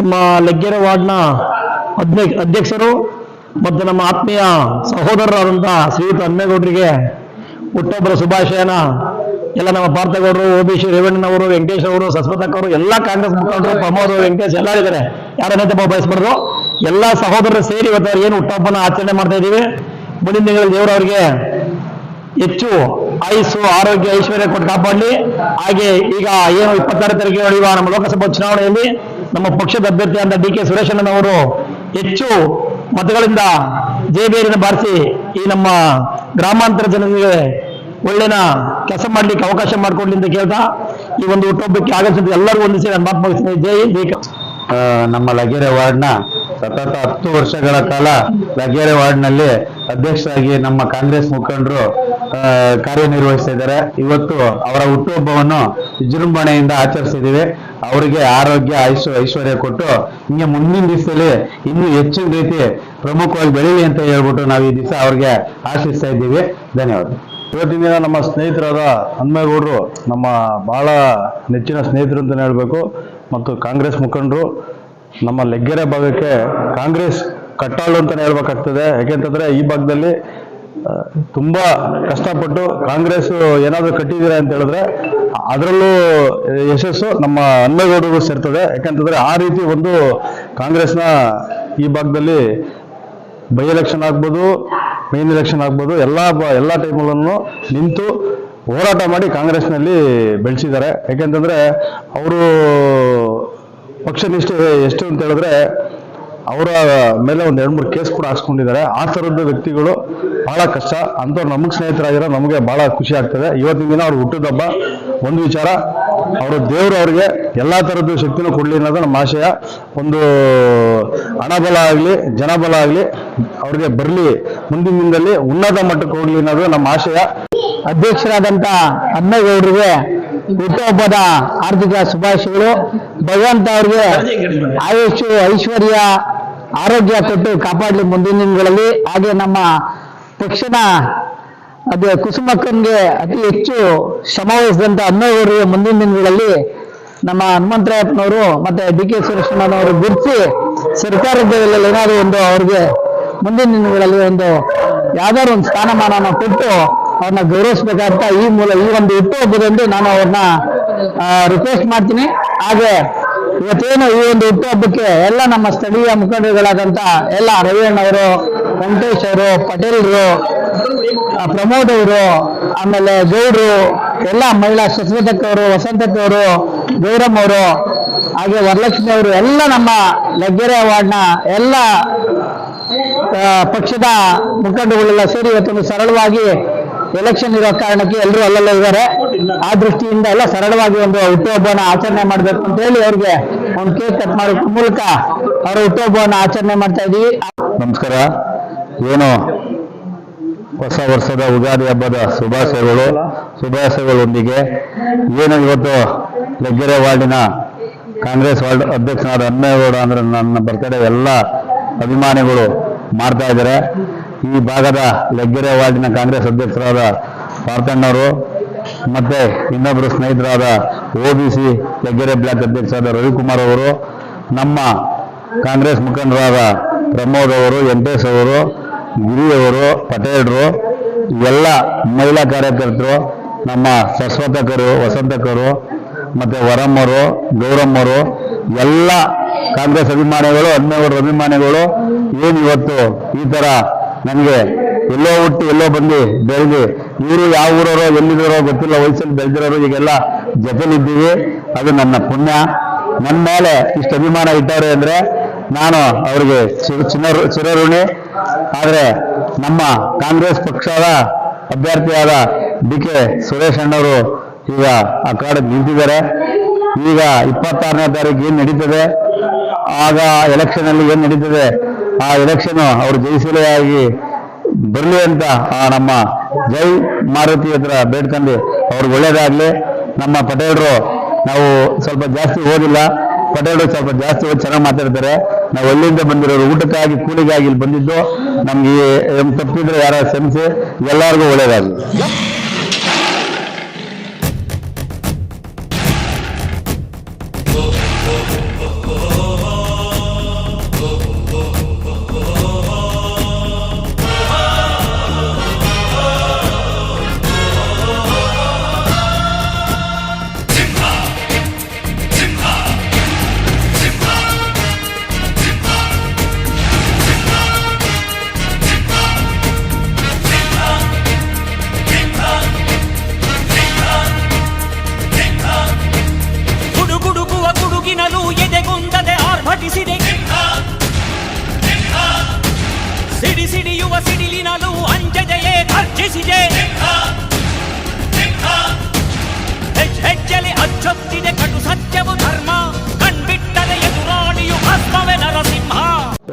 ನಮ್ಮ ಲಗ್ಗೆರೆ ವಾರ್ಡ್ನ ಅಧ್ಯಕ್ಷ ಅಧ್ಯಕ್ಷರು ಮತ್ತು ನಮ್ಮ ಆತ್ಮೀಯ ಸಹೋದರರಾದಂಥ ಶ್ರೀಯುತ ಹನ್ಮೇಗೌಡರಿಗೆ ಹುಟ್ಟೊಬ್ಬರ ಶುಭಾಶಯನ, ಎಲ್ಲ ನಮ್ಮ ಪಾರ್ಥಗೌಡರು, ಓ ಬಿ ಸಿ ರೇವಣ್ಣನವರು ವೆಂಕಟೇಶ್ ಅವರು ಸಸ್ಮತಕ್ ಎಲ್ಲ ಕಾಂಗ್ರೆಸ್ ಮುಖಂಡರು, ಪ್ರಮೋದ್ ವೆಂಕಟೇಶ್ ಎಲ್ಲ ಇದ್ದಾರೆ. ಯಾರನ್ನೈತೆ ಬಯಸ್ಬಾರ್ದು? ಎಲ್ಲ ಸಹೋದರರು ಸೇರಿ ಇವತ್ತು ಏನು ಹುಟ್ಟುಹಬ್ಬನ ಆಚರಣೆ ಮಾಡ್ತಾ ಇದ್ದೀವಿ. ಮುಂದಿನ ದಿನಗಳಲ್ಲಿ ದೇವರು ಅವರಿಗೆ ಹೆಚ್ಚು ಆಯುಸ್ಸು, ಆರೋಗ್ಯ, ಐಶ್ವರ್ಯ ಕೊಟ್ಟು ಕಾಪಾಡಲಿ. ಹಾಗೆ ಈಗ ಏನು ಇಪ್ಪತ್ತಾರು ತಾರೀಕಿಗೆ ನಡೆಯುವ ನಮ್ಮ ಲೋಕಸಭಾ ಚುನಾವಣೆಯಲ್ಲಿ ನಮ್ಮ ಪಕ್ಷದ ಅಭ್ಯರ್ಥಿ ಅಂತ ಡಿ ಕೆ ಸುರೇಶಣ್ಣನವರು ಹೆಚ್ಚು ಮತಗಳಿಂದ ಜಯಬೇರಿನ ಬಾರಿಸಿ ಈ ನಮ್ಮ ಗ್ರಾಮಾಂತರ ಜನರಿಗೆ ಒಳ್ಳೆನ ಕೆಲಸ ಮಾಡ್ಲಿಕ್ಕೆ ಅವಕಾಶ ಮಾಡಿಕೊಡ್ಲಿ ಅಂತ ಕೇಳ್ತಾ ಈ ಒಂದು ಹುಟ್ಟುಹಬ್ಬಕ್ಕೆ ಆಗಮಿಸಿದ ಎಲ್ಲರೂ ಒಂದು ಸಲ ಮಾತು ಮುಗಿಸ್ತೀನಿ ಜೈ ಜೈ ನಮ್ಮ ಲಗೇರೆ ವಾರ್ಡ್ನ ಸತತ ಹತ್ತು ವರ್ಷಗಳ ಕಾಲ ಲಗೇರೆ ವಾರ್ಡ್ನಲ್ಲಿ ಅಧ್ಯಕ್ಷರಾಗಿ ನಮ್ಮ ಕಾಂಗ್ರೆಸ್ ಮುಖಂಡರು ಕಾರ್ಯನಿರ್ವಹಿಸ್ತಾ ಇದ್ದಾರೆ. ಇವತ್ತು ಅವರ ಹುಟ್ಟುಹಬ್ಬವನ್ನು ವಿಜೃಂಭಣೆಯಿಂದ ಆಚರಿಸಿದ್ದೀವಿ. ಅವರಿಗೆ ಆರೋಗ್ಯ, ಐಶ್ವ, ಐಶ್ವರ್ಯ ಕೊಟ್ಟು ಹಿಂಗೆ ಮುಂದಿನ ದಿವಸದಲ್ಲಿ ಇನ್ನೂ ಹೆಚ್ಚಿನ ರೀತಿ ಪ್ರಮುಖವಾಗಿ ಬೆಳೀಲಿ ಅಂತ ಹೇಳ್ಬಿಟ್ಟು ನಾವು ಈ ದಿವಸ ಅವ್ರಿಗೆ ಆಶಿಸ್ತಾ ಇದ್ದೀವಿ. ಧನ್ಯವಾದ. ಇವತ್ತಿನ ದಿನ ನಮ್ಮ ಸ್ನೇಹಿತರಾದ ಹನುಮೇಗೌಡರು ನಮ್ಮ ಬಹಳ ನೆಚ್ಚಿನ ಸ್ನೇಹಿತರು ಅಂತಲೇ ಹೇಳಬೇಕು. ಮತ್ತು ಕಾಂಗ್ರೆಸ್ ಮುಖಂಡರು ನಮ್ಮ ಲೆಗ್ಗೆರೆ ಭಾಗಕ್ಕೆ ಕಾಂಗ್ರೆಸ್ ಕಟ್ಟಾಳು ಅಂತಲೇ ಹೇಳ್ಬೇಕಾಗ್ತದೆ. ಯಾಕೆಂತಂದ್ರೆ ಈ ಭಾಗದಲ್ಲಿ ತುಂಬಾ ಕಷ್ಟಪಟ್ಟು ಕಾಂಗ್ರೆಸ್ ಏನಾದರೂ ಕಟ್ಟಿದ್ದೀರಾ ಅಂತ ಹೇಳಿದ್ರೆ, ಅದರಲ್ಲೂ ಯಶಸ್ಸು ನಮ್ಮ ಹನುಮೇಗೌಡರಿಗೂ ಸೇರ್ತದೆ. ಯಾಕಂತಂದ್ರೆ ಆ ರೀತಿ ಒಂದು ಕಾಂಗ್ರೆಸ್ನ ಈ ಭಾಗದಲ್ಲಿ ಬೈ ಎಲೆಕ್ಷನ್ ಆಗ್ಬೋದು, ಮೇನ್ ಎಲೆಕ್ಷನ್ ಆಗ್ಬೋದು, ಎಲ್ಲ ಎಲ್ಲ ಟೈಮಲ್ಲೂ ನಿಂತು ಹೋರಾಟ ಮಾಡಿ ಕಾಂಗ್ರೆಸ್ನಲ್ಲಿ ಬೆಳೆಸಿದ್ದಾರೆ. ಯಾಕೆಂತಂದ್ರೆ, ಅವರು ಪಕ್ಷ ನಿಷ್ಠೆ ಎಷ್ಟು ಅಂತ ಹೇಳಿದ್ರೆ ಅವರ ಮೇಲೆ ಒಂದು ಎರಡು ಮೂರು ಕೇಸ್ ಕೂಡ ಹಾಕ್ಸ್ಕೊಂಡಿದ್ದಾರೆ ಆ ಥರದ ವ್ಯಕ್ತಿಗಳು ಬಹಳ ಕಷ್ಟ. ಅಂಥವ್ರು ನಮಗೆ ಸ್ನೇಹಿತರಾಗಿರೋ ನಮಗೆ ಬಹಳ ಖುಷಿ ಆಗ್ತದೆ. ಇವತ್ತಿನ ದಿನ ಅವ್ರು ಹುಟ್ಟಿದ ಹಬ್ಬ. ಒಂದು ವಿಚಾರ, ಅವರು ದೇವರು ಅವ್ರಿಗೆ ಎಲ್ಲ ಥರದ್ದು ಶಕ್ತಿನೂ ಕೊಡಲಿ ಅನ್ನೋದು ನಮ್ಮ ಆಶಯ. ಒಂದು ಹಣಬಲ ಆಗಲಿ, ಜನಬಲ ಆಗಲಿ ಅವ್ರಿಗೆ ಬರಲಿ, ಮುಂದಿನ ದಿನದಲ್ಲಿ ಉನ್ನತ ಮಟ್ಟಕ್ಕೆ ಹೋಗ್ಲಿ ಅನ್ನೋದು ನಮ್ಮ ಆಶಯ. ಅಧ್ಯಕ್ಷರಾದಂಥ ಹನ್ಮೇಗೌಡರಿಗೆ ಹುಟ್ಟುಹಬ್ಬದ ಆರ್ಥಿಕ ಶುಭಾಶಯಗಳು. ಭಗವಂತ ಅವರಿಗೆ ಆಯುಷ್, ಐಶ್ವರ್ಯ, ಆರೋಗ್ಯ ಕೊಟ್ಟು ಕಾಪಾಡಲಿ ಮುಂದಿನ ದಿನಗಳಲ್ಲಿ. ಹಾಗೆ ನಮ್ಮ ತಕ್ಷಣ ಅದೇ ಕುಸುಮಕ್ಕನ್ಗೆ ಅತಿ ಹೆಚ್ಚು ಶ್ರಮವಹಿಸಿದಂಥ ಅನ್ನೋರಿಗೆ ಮುಂದಿನ ದಿನಗಳಲ್ಲಿ ನಮ್ಮ ಹನುಮಂತರಾಯಪ್ಪನವರು ಮತ್ತೆ ಡಿ ಕೆ ಸುರೇಶಣ್ಣನವರು ಗುರುತಿಸಿ ಸರ್ಕಾರದ ಏನಾದ್ರು ಒಂದು ಅವ್ರಿಗೆ ಮುಂದಿನ ದಿನಗಳಲ್ಲಿ ಒಂದು ಯಾವ್ದಾದ್ರು ಒಂದು ಸ್ಥಾನಮಾನ ಕೊಟ್ಟು ಅವ್ರನ್ನ ಗೌರವಿಸ್ಬೇಕಂತ ಈ ಮೂಲ ಈ ಒಂದು ಹುಟ್ಟುಹಬ್ಬದಂದು ನಾನು ಅವ್ರನ್ನ ರಿಕ್ವೆಸ್ಟ್ ಮಾಡ್ತೀನಿ. ಹಾಗೆ ಇವತ್ತೇನು ಈ ಒಂದು ಹುಟ್ಟುಹಬ್ಬಕ್ಕೆ ಎಲ್ಲ ನಮ್ಮ ಸ್ಥಳೀಯ ಮುಖಂಡರುಗಳಾದಂತ ಎಲ್ಲ ರವಿಯಣ್ಣವರು, ವೆಂಕಟೇಶ್ ಅವರು, ಪಟೇಲ್ರು ಪ್ರಮೋದ್ ಅವರು, ಆಮೇಲೆ ಗೌಡ್ರು, ಎಲ್ಲ ಮಹಿಳಾ ಶಶ್ವತಕ್ಕ ಅವರು ವಸಂತಕ್ಕ ಅವರು ಗೌರಮ್ಮ ಅವರು, ಹಾಗೆ ವರಲಕ್ಷ್ಮಿ ಅವರು, ಎಲ್ಲ ನಮ್ಮ ಲಗ್ಗೆರೆ ವಾರ್ಡ್ನ ಎಲ್ಲ ಪಕ್ಷದ ಮುಖಂಡಗಳೆಲ್ಲ ಸೇರಿ ಇವತ್ತೊಂದು ಸರಳವಾಗಿ ಎಲೆಕ್ಷನ್ ಇರೋ ಕಾರಣಕ್ಕೆ ಎಲ್ಲರೂ ಅಲ್ಲಲ್ಲೇ ಇದ್ದಾರೆ. ಆ ದೃಷ್ಟಿಯಿಂದ ಎಲ್ಲ ಸರಳವಾಗಿ ಒಂದು ಹುಟ್ಟುಹಬ್ಬವನ್ನು ಆಚರಣೆ ಮಾಡಬೇಕು ಅಂತ ಹೇಳಿ ಅವ್ರಿಗೆ ಒಂದು ಕೇಕ್ ಕಟ್ ಮಾಡೋ ಮೂಲಕ ಅವರ ಹುಟ್ಟುಹಬ್ಬವನ್ನು ಆಚರಣೆ ಮಾಡ್ತಾ ಇದ್ದೀವಿ. ನಮಸ್ಕಾರ. ಏನು ಹೊಸ ವರ್ಷದ ಉಗಾದಿ ಹಬ್ಬದ ಶುಭಾಶಯಗಳು. ಶುಭಾಶಯಗಳೊಂದಿಗೆ ಏನು ಇವತ್ತು ಲಗ್ಗೆರೆ ವಾರ್ಡಿನ ಕಾಂಗ್ರೆಸ್ ವಾರ್ಡ್ ಅಧ್ಯಕ್ಷನಾದ ಹನ್ಮೇಗೌಡ ಅಂದ್ರೆ ನನ್ನ ಬರ್ತಡೆ ಎಲ್ಲ ಅಭಿಮಾನಿಗಳು ಮಾಡ್ತಾ ಇದ್ದಾರೆ. ಈ ಭಾಗದ ಲಗ್ಗೆರೆ ವಾರ್ಡಿನ ಕಾಂಗ್ರೆಸ್ ಅಧ್ಯಕ್ಷರಾದ ಪಾರ್ಥಣ್ಣವರು ಮತ್ತೆ ಇನ್ನೊಬ್ಬರು ಸ್ನೇಹಿತರಾದ O B C Laggere block ಅಧ್ಯಕ್ಷರಾದ ರವಿಕುಮಾರ್ ಅವರು, ನಮ್ಮ ಕಾಂಗ್ರೆಸ್ ಮುಖಂಡರಾದ ಪ್ರಮೋದ್ ಅವರು ವೆಂಕಟೇಶ್ ಅವರು ಗಿರಿಯವರು ಪಟೇಲ್ರು, ಎಲ್ಲ ಮಹಿಳಾ ಕಾರ್ಯಕರ್ತರು, ನಮ್ಮ ಶಾಶ್ವತಕರು, ವಸಂತಕರು, ಮತ್ತೆ ವರಮ್ಮರು, ಗೌರಮ್ಮರು, ಎಲ್ಲ ಕಾಂಗ್ರೆಸ್ ಅಭಿಮಾನಿಗಳು ಹನ್ನೆರಡು ಅಭಿಮಾನಿಗಳು, ಏನು ಇವತ್ತು ಈ ತರ ನನಗೆ ಎಲ್ಲೋ ಹುಟ್ಟಿ ಎಲ್ಲೋ ಬಂದು ಬೆಳೆದು, ಇವರು ಯಾವ ಊರವರೋ ಎಲ್ಲಿದ್ದಾರೋ ಗೊತ್ತಿಲ್ಲ, ವಯಸ್ಸಲ್ಲಿ ಬೆಳೆದಿರೋರು ಈಗೆಲ್ಲ ಜೊತೆಲಿದ್ದೀವಿ ಅದು ನನ್ನ ಪುಣ್ಯ. ನನ್ನ ಮೇಲೆ ಇಷ್ಟು ಅಭಿಮಾನ ಇಟ್ಟವ್ರೆ ಅಂದ್ರೆ ನಾನು ಅವರಿಗೆ ಚಿನ್ನ- ಚಿರಋಣಿ. ಆದರೆ ನಮ್ಮ ಕಾಂಗ್ರೆಸ್ ಪಕ್ಷದ ಅಭ್ಯರ್ಥಿಯಾದ ಡಿ ಕೆ ಸುರೇಶ್ ಅಣ್ಣವರು ಈಗ ಆ ಕಾಡಿಗೆ ನಿಂತಿದ್ದಾರೆ. ಈಗ ಇಪ್ಪತ್ತಾರನೇ ತಾರೀಕು ಏನು ನಡೀತದೆ? ಆಗ ಎಲೆಕ್ಷನ್ ಅಲ್ಲಿ ಏನ್ ನಡೀತದೆ? ಆ ಎಲೆಕ್ಷನ್ ಅವರು ಆಗಿ ಬರಲಿ ಅಂತ ಆ ನಮ್ಮ ಜೈ ಮಾರುತಿ ಹತ್ರ ಬೇಡ್ಕೊಂಡು ಅವ್ರಿಗೆ ಒಳ್ಳೇದಾಗ್ಲಿ. ನಮ್ಮ ಪಟೇಲ್ರು ನಾವು ಸ್ವಲ್ಪ ಜಾಸ್ತಿ ಓದಿಲ್ಲ. ಪಟೇಲ್ರು ಸ್ವಲ್ಪ ಜಾಸ್ತಿ ಓದಿ ಚೆನ್ನಾಗಿ ಮಾತಾಡ್ತಾರೆ. ನಾವು ಎಲ್ಲಿಂದ ಬಂದಿರೋರು ಊಟಕ್ಕಾಗಿ, ಕೂಲಿಗಾಗಿ ಇಲ್ಲಿ ಬಂದಿದ್ದು. ನಮ್ಗೆ ತಪ್ಪಿದ್ರೆ ಯಾರ ಸೆನ್ಸ್ ಎಲ್ಲರಿಗೂ ಒಳ್ಳೇದಾಗ್ಲಿ.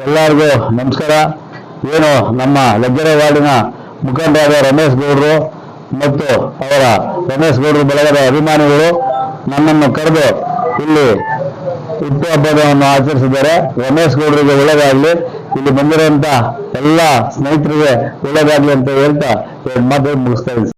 ಎಲ್ಲರಿಗೂ ನಮಸ್ಕಾರ. ಏನು ನಮ್ಮ ಲಗ್ಜರಿ ವಾರ್ಡಿನ ಮುಖಂಡರಾದ ರಮೇಶ್ ಗೌಡರು ಮತ್ತು ಅವರ ರಮೇಶ್ ಗೌಡರು ಬಳಗದ ಅಭಿಮಾನಿಗಳು ನನ್ನನ್ನು ಕರೆದು ಇಲ್ಲಿ ಹುಟ್ಟುಹಬ್ಬವನ್ನು ಆಚರಿಸಿದ್ದಾರೆ. ರಮೇಶ್ ಗೌಡರಿಗೆ ಒಳ್ಳೆಯದಾಗಲಿ ಇಲ್ಲಿ ಬಂದಿರುವಂತ ಎಲ್ಲ ಸ್ನೇಹಿತರಿಗೆ ಒಳ್ಳೆಯದಾಗಲಿ ಅಂತ ಹೇಳ್ತಾ ಮಾತು ಮುಗಿಸ್ತಾ ಇದ್ದೀನಿ.